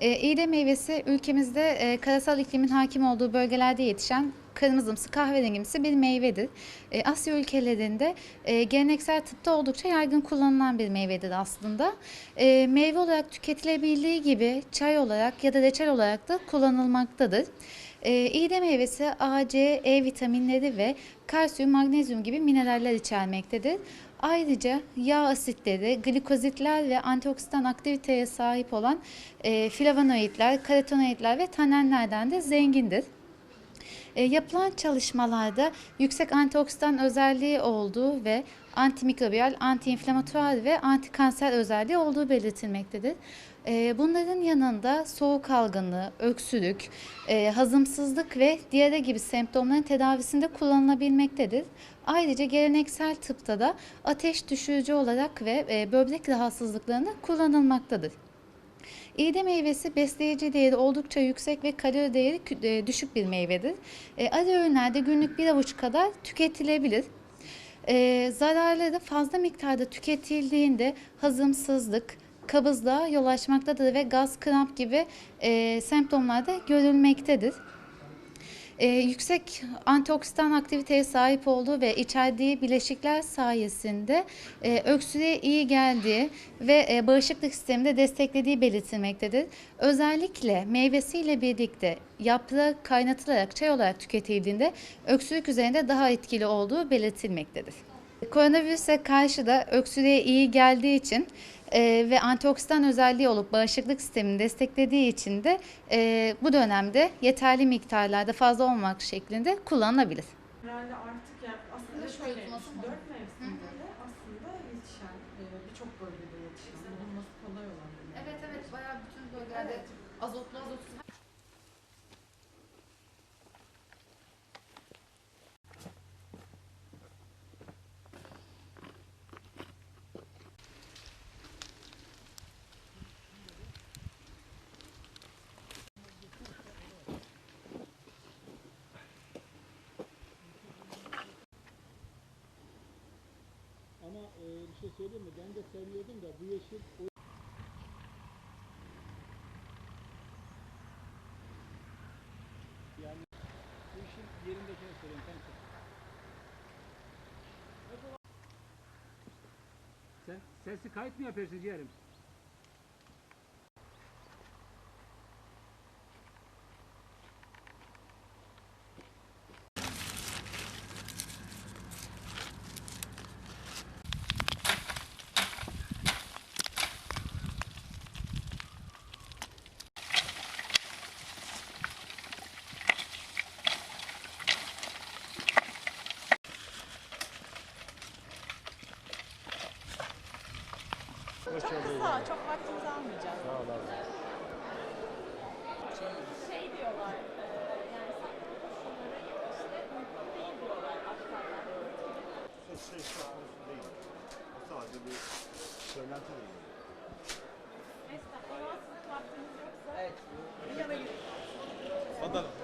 E, iğde meyvesi ülkemizde e, karasal iklimin hakim olduğu bölgelerde yetişen kırmızımsı kahverengimsi bir meyvedir. E, Asya ülkelerinde geleneksel tıpta oldukça yaygın kullanılan bir meyvedir aslında. Meyve olarak tüketilebildiği gibi çay olarak ya da reçel olarak da kullanılmaktadır. E, iğde meyvesi A, C, E vitaminleri ve kalsiyum, magnezyum gibi mineraller içermektedir. Ayrıca yağ asitleri, glikozitler ve antioksidan aktiviteye sahip olan e, flavonoidler, karotenoidler ve tanenlerden de zengindir. E, yapılan çalışmalarda yüksek antioksidan özelliği olduğu ve antimikrobiyal, antiinflamatuar ve antikanser özelliği olduğu belirtilmektedir. E, bunların yanında soğuk algınlığı, öksürük, e, hazımsızlık ve diyare gibi semptomların tedavisinde kullanılabilmektedir. Ayrıca geleneksel tıpta da ateş düşürücü olarak ve böbrek rahatsızlıklarında kullanılmaktadır. İğde meyvesi besleyici değeri oldukça yüksek ve kalori değeri e, düşük bir meyvedir. E, öğünlerde günlük bir avuç kadar tüketilebilir. E, zararları fazla miktarda tüketildiğinde hazımsızlık, kabızlığa yol açmaktadır ve gaz, kramp gibi e, semptomlar da görülmektedir. Ee, yüksek antioksidan aktiviteye sahip olduğu ve içerdiği bileşikler sayesinde e, öksürüğe iyi geldiği ve e, bağışıklık sisteminde desteklediği belirtilmektedir. Özellikle meyvesiyle birlikte yaprağı kaynatılarak çay olarak tüketildiğinde öksürük üzerinde daha etkili olduğu belirtilmektedir. Koronavirüse karşı da öksürüğe iyi geldiği için e, ve antioksidan özelliği olup bağışıklık sistemini desteklediği için de e, bu dönemde yeterli miktarlarda fazla olmak şeklinde kullanılabilir. Herhalde artık yani aslında şöyle dört mevsimde de aslında yetişen e, birçok bölgede yetişen bulunması kolay olan. Evet evet. Bayağı bütün bölgelerde azotlu azotsuz e, bir şey söyleyeyim mi? Ben de sevmiyordum da bu yeşil o yani bu işin yerindekini söyleyeyim kanka. Sen sesli kayıt mı yapıyorsun ciğerim? çok kısa, yani. çok vaktinizi almayacağız. Sağ ol abi. Şey, şey diyorlar, e, yani saklı koşulları işte mümkün değil diyorlar aktarlar. Söz şey konusu değil. O sadece bir söylenti değil. Neyse, o zaman sizin vaktiniz yoksa evet. bir yana gidelim. Adana.